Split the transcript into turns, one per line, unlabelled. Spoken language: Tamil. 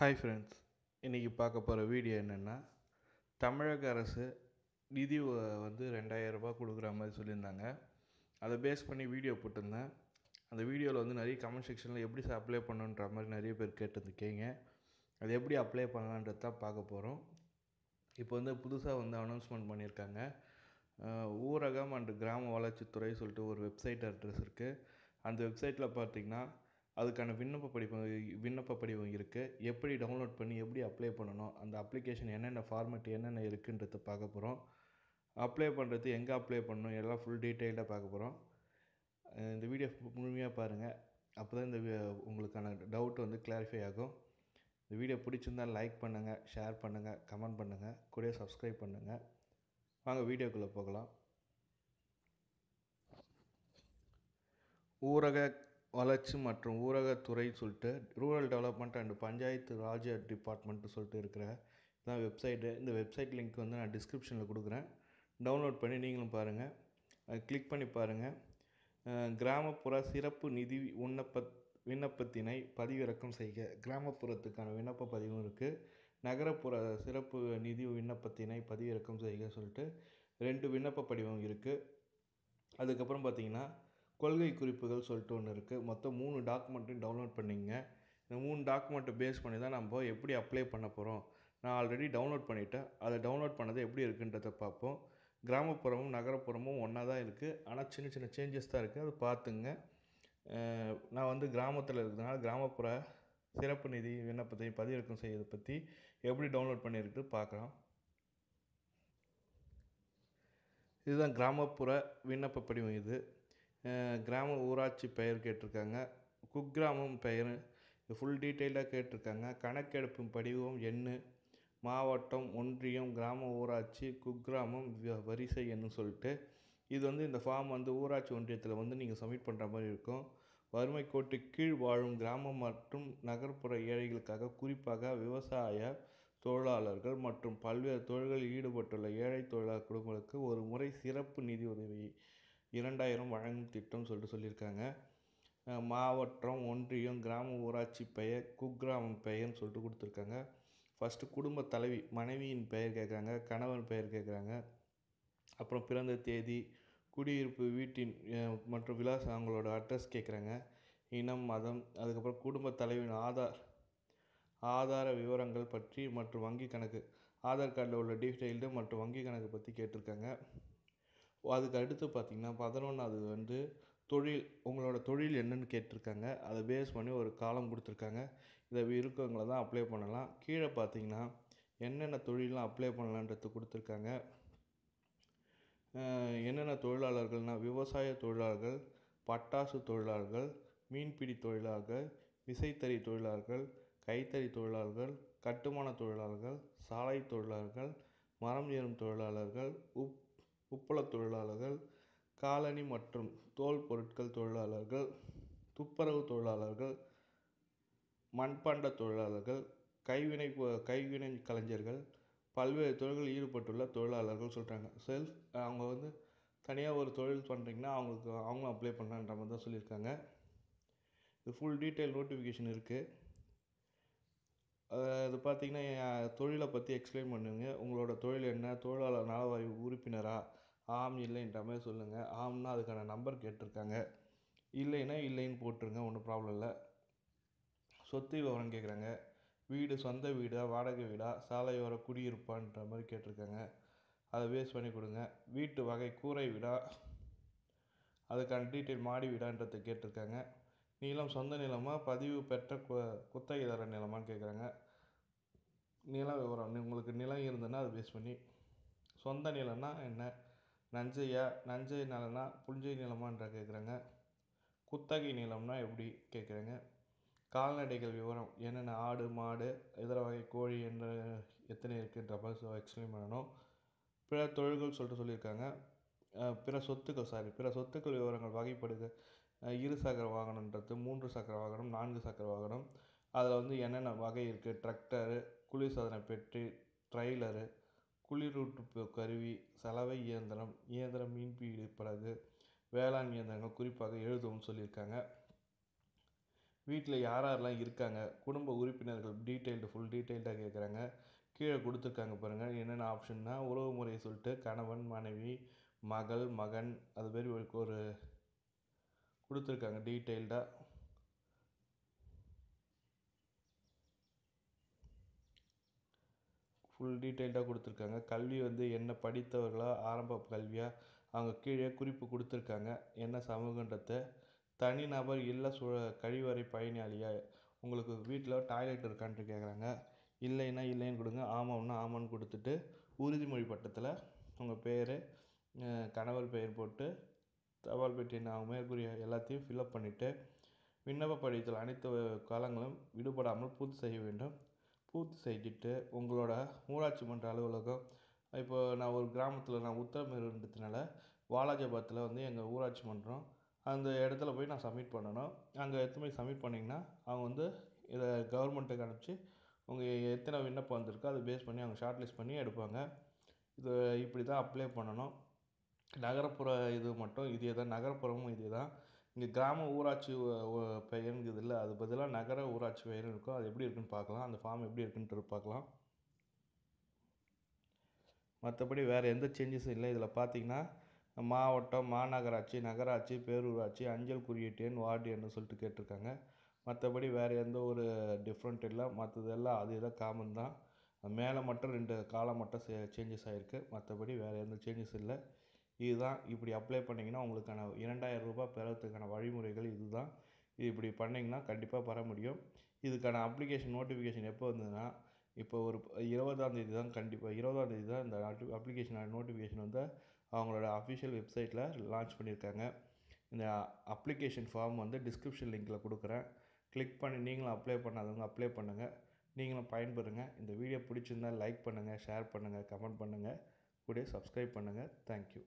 ஹாய் ஃப்ரெண்ட்ஸ் இன்றைக்கி பார்க்க போகிற வீடியோ என்னென்னா தமிழக அரசு நிதி வந்து ரெண்டாயிரரூபா கொடுக்குற மாதிரி சொல்லியிருந்தாங்க. அதை பேஸ் பண்ணி வீடியோ போட்டிருந்தேன். அந்த வீடியோவில் வந்து நிறைய கமெண்ட் செக்ஷனில் எப்படி சார் அப்ளை பண்ணுன்ற மாதிரி நிறைய பேர் கேட்டிருந்துருக்கீங்க. அது எப்படி அப்ளை பண்ணலான்றது தான் பார்க்க போகிறோம் இப்போ வந்து புதுசாக வந்து அனௌன்ஸ்மெண்ட் பண்ணியிருக்காங்க. ஊரகம் அண்ட் கிராம வளர்ச்சித்துறை சொல்லிட்டு ஒரு வெப்சைட் அட்ரஸ் இருக்குது அந்த வெப்சைட்டில் பார்த்தீங்கன்னா அதுக்கான விண்ணப்ப படிவம் விண்ணப்ப படிவம் இருக்குது எப்படி டவுன்லோட் பண்ணி எப்படி அப்ளை பண்ணணும் அந்த அப்ளிகேஷன் என்னென்ன ஃபார்மேட் என்னென்ன இருக்குன்றத பார்க்க போகிறோம் அப்ளை பண்ணுறது எங்கே அப்ளை பண்ணணும் எல்லாம் ஃபுல் டீட்டெயில்டாக பார்க்க போகிறோம் இந்த வீடியோ முழுமையாக பாருங்கள் அப்போ தான் இந்த உங்களுக்கான டவுட் வந்து கிளாரிஃபை ஆகும். இந்த வீடியோ பிடிச்சிருந்தால் லைக் பண்ணுங்கள் ஷேர் பண்ணுங்கள் கமெண்ட் பண்ணுங்கள் கூடயே சப்ஸ்கிரைப் பண்ணுங்கள் வாங்க வீடியோக்குள்ளே போகலாம். ஊரக வளர்ச்சி மற்றும் ஊரகத்துறை சொல்லிட்டு rural development and Panchayat Raj department சொல்லிட்டு இருக்கிற இதான் வெப்சைட்டு இந்த வெப்சைட் லிங்க் வந்து நான் டிஸ்கிரிப்ஷனில் கொடுக்குறேன். டவுன்லோட் பண்ணி நீங்களும் பாருங்கள் அது கிளிக் பண்ணி பாருங்கள் கிராமப்புற சிறப்பு நிதி விண்ணப்ப விண்ணப்பத்தினை பதிவிறக்கம் செய்க. கிராமப்புறத்துக்கான விண்ணப்ப பதிவும் இருக்குது நகரப்புற சிறப்பு நிதி விண்ணப்பத்தினை பதிவிறக்கம் செய்க சொல்லிட்டு ரெண்டு விண்ணப்ப படிவம் இருக்குது அதுக்கப்புறம் பார்த்தீங்கன்னா கொள்கை குறிப்புகள் சொல்லிட்டு ஒன்று இருக்குது மொத்தம் மூணு டாக்குமெண்ட்டையும் டவுன்லோட் பண்ணிங்க இந்த மூணு டாக்குமெண்ட்டை பேஸ் பண்ணி தான் நம்ம எப்படி அப்ளை பண்ண போகிறோம் நான் ஆல்ரெடி டவுன்லோட் பண்ணிவிட்டேன் அதை டவுன்லோட் பண்ணது எப்படி இருக்குன்றதை பார்ப்போம். கிராமப்புறமும் நகரப்புறமும் ஒன்றா தான் இருக்குது ஆனால் சின்ன சின்ன சேஞ்சஸ் தான் இருக்குது அது பார்த்துங்க. நான் வந்து கிராமத்தில் இருக்கிறதுனால கிராமப்புற சிறப்பு நிதி விண்ணப்பத்தை பதிவிறக்கம் செய்யறதை பற்றி எப்படி டவுன்லோட் பண்ணியிருக்கு பார்க்கலாம். இதுதான் கிராமப்புற விண்ணப்ப படிவம் இது. கிராம ஊராட்சி பெயர் கேட்டிருக்காங்க. குக்கிராமம் பெயர். ஃபுல் டீட்டெயிலாக கேட்டிருக்காங்க. கணக்கெடுப்பு படிவம் எண்ணு மாவட்டம் ஒன்றியம் கிராம ஊராட்சி குக்கிராமம் வ- வரிசை எண்ணு சொல்லிட்டு. இது வந்து இந்த ஃபார்ம் வந்து ஊராட்சி ஒன்றியத்தில் வந்து நீங்கள் சப்மிட் பண்ணுற மாதிரி இருக்கும். வறுமை கோட்டு கீழ் வாழும் கிராமம் மற்றும் நகர்ப்புற ஏழைகளுக்காக குறிப்பாக விவசாய தொழிலாளர்கள் மற்றும் பல்வேறு தொழில்களில் ஈடுபட்டுள்ள ஏழை தொழிலாளர் குடும்பங்களுக்கு ஒரு முறை சிறப்பு நிதி உதவி. இரண்டாயிரம் வழங்கும் திட்டம் சொல்லிட்டு சொல்லியிருக்காங்க. மாவட்டம் ஒன்றியம் கிராம ஊராட்சி பெயர் குக்கிராமம் பெயர்னு சொல்லிட்டு கொடுத்துருக்காங்க. ஃபஸ்ட்டு குடும்ப தலைவி மனைவியின் பெயர் கேட்குறாங்க கணவன் பெயர் கேட்குறாங்க. அப்புறம் பிறந்த தேதி குடியிருப்பு வீட்டின் மற்றும் விலாசம் அவங்களோட அட்ரஸ் கேட்குறாங்க. இனம் மதம் அதுக்கப்புறம் குடும்ப தலைவின் ஆதார் ஆதார விவரங்கள் பற்றி மற்றும் வங்கி கணக்கு ஆதார் கார்டில் உள்ள டீட்டெயில்டு மற்றும் வங்கி கணக்கு பற்றி கேட்டிருக்காங்க. அதுக்கு அடுத்து பார்த்திங்கன்னா பதினொன்றாவது வந்து தொழில் உங்களோட தொழில் என்னன்னு கேட்டிருக்காங்க. அதை பேஸ் பண்ணி ஒரு காலம் கொடுத்துருக்காங்க. இதை இருக்கவங்களை தான் அப்ளை பண்ணலாம். கீழே பார்த்தீங்கன்னா என்னென்ன தொழிலாம் அப்ளை பண்ணலான்றது கொடுத்துருக்காங்க. என்னென்ன தொழிலாளர்கள்னால் விவசாய தொழிலாளர்கள் பட்டாசு தொழிலாளர்கள் மீன்பிடி தொழிலாளர்கள் விசைத்தறி தொழிலாளர்கள் கைத்தறி தொழிலாளர்கள் கட்டுமான தொழிலாளர்கள் சாலை தொழிலாளர்கள் மரம் ஏறும் தொழிலாளர்கள் உப் உப்பளத் தொழிலாளர்கள் காலணி மற்றும் தோல் பொருட்கள் தொழிலாளர்கள் துப்புரவு தொழிலாளர்கள் மண்பாண்ட தொழிலாளர்கள் கைவினை கைவினை கலைஞர்கள் பல்வேறு தொழில்களில் ஈடுபட்டுள்ள தொழிலாளர்கள் சொல்கிறாங்க செல்ஃப் அவங்க வந்து தனியாக ஒரு தொழில் பண்ணுறீங்கன்னா அவங்களுக்கு அவங்களும் அப்ளை பண்ணலான்ற மாதிரி தான் சொல்லியிருக்காங்க. இது ஃபுல் டீட்டெயில் நோட்டிஃபிகேஷன் இருக்குது அது பார்த்தீங்கன்னா தொழிலை பற்றி எக்ஸ்பிளைன் பண்ணுங்க. உங்களோட தொழில் என்ன? தொழிலாளர் நலவாய்வு உறுப்பினரா? ஆம் இல்லைன்ற மாதிரி சொல்லுங்கள் ஆம்னா அதுக்கான நம்பர் கேட்டிருக்காங்க. இல்லைன்னா இல்லைன்னு போட்டுருங்க ஒன்றும் ப்ராப்ளம் இல்லை. சொத்து விவரம் கேட்குறாங்க வீடு சொந்த வீடா வாடகை வீடா சாலையோர குடியிருப்பான்ற மாதிரி கேட்டிருக்காங்க. அதை பேஸ் பண்ணி கொடுங்க. வீட்டு வகை கூரை வீடா அதுக்கான டீட்டெயில் மாடி வீடான்றதை கேட்டிருக்காங்க. நிலம் சொந்த நிலமாக பதிவு பெற்ற கு குத்தகைதார நிலமான்னு கேட்குறாங்க நில விவரம் உங்களுக்கு நிலம் இருந்ததுன்னா அதை பேஸ் பண்ணி சொந்த நிலம்னா என்ன? நஞ்சையா? நஞ்சை நிலம்னா புஞ்சை நிலமான்ற கேட்குறாங்க குத்தகை நிலம்னா எப்படி கேட்குறாங்க கால்நடைகள் விவரம் என்னென்ன ஆடு மாடு இதர வகை கோழி என்ன எத்தனை இருக்குன்ற மாதிரி எக்ஸ்பிளைன் பண்ணணும். பிற தொழில்கள் சொல்லிட்டு சொல்லியிருக்காங்க. பிற சொத்துக்கள் சாரி பிற சொத்துக்கள் விவரங்கள் வகைப்படுது இரு சக்கர வாகனன்றது மூன்று சக்கர வாகனம் நான்கு சக்கர வாகனம். அதில் வந்து என்னென்ன வகை இருக்குது டிராக்டரு குளிர்சாதன பெட்டி ட்ரெய்லரு குளிரூட்டு கருவி சலவை இயந்திரம் இயந்திரம் மீன்பிடி படகு வேளாண் இயந்திரங்கள் குறிப்பாக எழுதவும் சொல்லியிருக்காங்க. வீட்டில் யார் யாரெல்லாம் இருக்காங்க? குடும்ப உறுப்பினர்கள் டீட்டெயில்டு ஃபுல் டீட்டெயில்டாக கேட்குறாங்க கீழே கொடுத்துருக்காங்க பாருங்கள் என்னென்ன ஆப்ஷன்னா உறவு முறையை சொல்லிட்டு கணவன் மனைவி மகள் மகன் அது மாரி ஒரு ஒரு கொடுத்துருக்காங்க டீட்டெயில்டாக ஃபுல் டீட்டெயில்டாக கொடுத்துருக்காங்க. கல்வி வந்து என்ன படித்தவர்களாக ஆரம்ப கல்வியாக அவங்க கீழே குறிப்பு கொடுத்துருக்காங்க. என்ன சமூகன்றத. தனிநபர் இல்லை சு கழிவறை பயனாளியாக உங்களுக்கு வீட்டில் டாய்லெட் இருக்கான்ட்டு கேட்குறாங்க இல்லைன்னா இல்லைன்னு கொடுங்க. ஆமாம்னா ஆமான்னு கொடுத்துட்டு உறுதிமொழி பட்டத்தில் உங்கள் பேர் கணவர் பெயர் போட்டு தபால் பெட்டி நான் மேற்கூறிய எல்லாத்தையும் ஃபில்அப் பண்ணிவிட்டு விண்ணப்ப படித்தல் அனைத்து காலங்களும் விடுபடாமல் பூர்த்தி செய்ய வேண்டும். பூர்த்தி செஞ்சுட்டு உங்களோட ஊராட்சி மன்ற அலுவலகம் இப்போ நான் ஒரு கிராமத்தில் நான் உத்தரமேருன்றதுனால வாலாஜாபாத்தில் வந்து எங்கள் ஊராட்சி மன்றம் அந்த இடத்துல போய் நான் சப்மிட் பண்ணணும். அங்கே எடுத்து போய் சப்மிட் பண்ணிங்கன்னா அவங்க வந்து இதை கவர்மெண்ட்டுக்கு அனுப்பிச்சி உங்கள் எத்தனை விண்ணப்பம் வந்திருக்கோ அதை பேஸ் பண்ணி அவங்க ஷார்ட் லிஸ்ட் பண்ணி எடுப்பாங்க. இது இப்படி தான் அப்ளை பண்ணணும். நகரப்புற இது மட்டும் இதே தான் நகர்ப்புறமும் இதே தான் இங்கே கிராம ஊராட்சி பெயருங்கிறது இல்லை? அது பதிலாக நகர ஊராட்சி பெயர் இருக்கும் அது எப்படி இருக்குன்னு பார்க்கலாம். அந்த ஃபார்ம் எப்படி இருக்குன்ட்டு பார்க்கலாம். மற்றபடி வேறு எந்த சேஞ்சஸும் இல்லை. இதில் பார்த்தீங்கன்னா மாவட்டம் மாநகராட்சி நகராட்சி பேரூராட்சி அஞ்சல் குறியீட்டு எண் வார்டு எண்ணு சொல்லிட்டு கேட்டிருக்காங்க. மற்றபடி வேறு எந்த ஒரு டிஃப்ரெண்ட் இல்லை. மற்றதெல்லாம் அது தான் காமன் தான். மேலே மட்டும் ரெண்டு காலம் மட்டும் சே சேஞ்சஸ் ஆகிருக்கு மற்றபடி வேறு எந்த சேஞ்சஸ் இல்லை. இதுதான் இப்படி அப்ளை பண்ணிங்கன்னா உங்களுக்கான இரண்டாயிரம் ரூபாய் பெறத்துக்கான வழிமுறைகள் இதுதான். இது இப்படி பண்ணிங்கன்னா கண்டிப்பாக பெற முடியும். இதுக்கான அப்ளிகேஷன் நோட்டிஃபிகேஷன் எப்போ வந்ததுன்னா இப்போ ஒரு இருபதாந்தேதி தான் கண்டிப்பாக இருபதாந்தேதி தான் இந்த அப்ளிகேஷன் நோட்டிஃபிகேஷன் வந்து அவங்களோட அஃபிஷியல் வெப்சைட்டில் லான்ச் பண்ணியிருக்காங்க இந்த அப்ளிகேஷன் ஃபார்ம் வந்து டிஸ்கிரிப்ஷன் லிங்கில் கொடுக்குறேன். கிளிக் பண்ணி நீங்களும் அப்ளை பண்ணாதவங்க அப்ளை பண்ணுங்கள் நீங்களும் பயன்பெறுங்க. இந்த வீடியோ பிடிச்சிருந்தால் லைக் பண்ணுங்கள் ஷேர் பண்ணுங்கள் கமெண்ட் பண்ணுங்கள் கூட சப்ஸ்கிரைப் பண்ணுங்கள் தேங்க்யூ